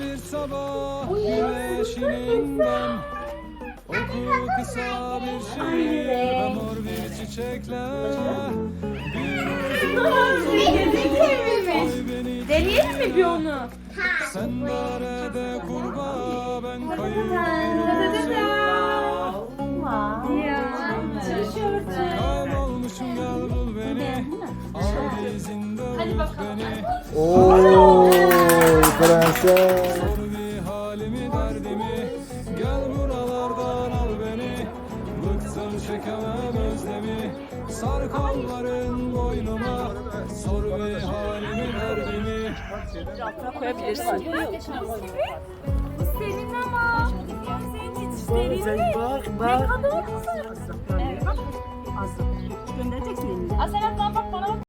bir sabah güneşinin ben Oku kısa bir şiir ve mor bir çiçekle Deneyelim mi bir onu? sen nerede kurbağa ben kayıp Kaybolmuşum gel bul beni. Al izinde unut beni. Oo, Sor bir halimi derdimi Gel buralardan al beni Bıktım çekemem özlemi Sar kolların boynuma Sor bir halimi derdimi Koyabilirsin. Senin ama. Senin yetişlerin ne? Bak Ne bak. kadar güzel. Göndereceksin elini. Bak bana bak.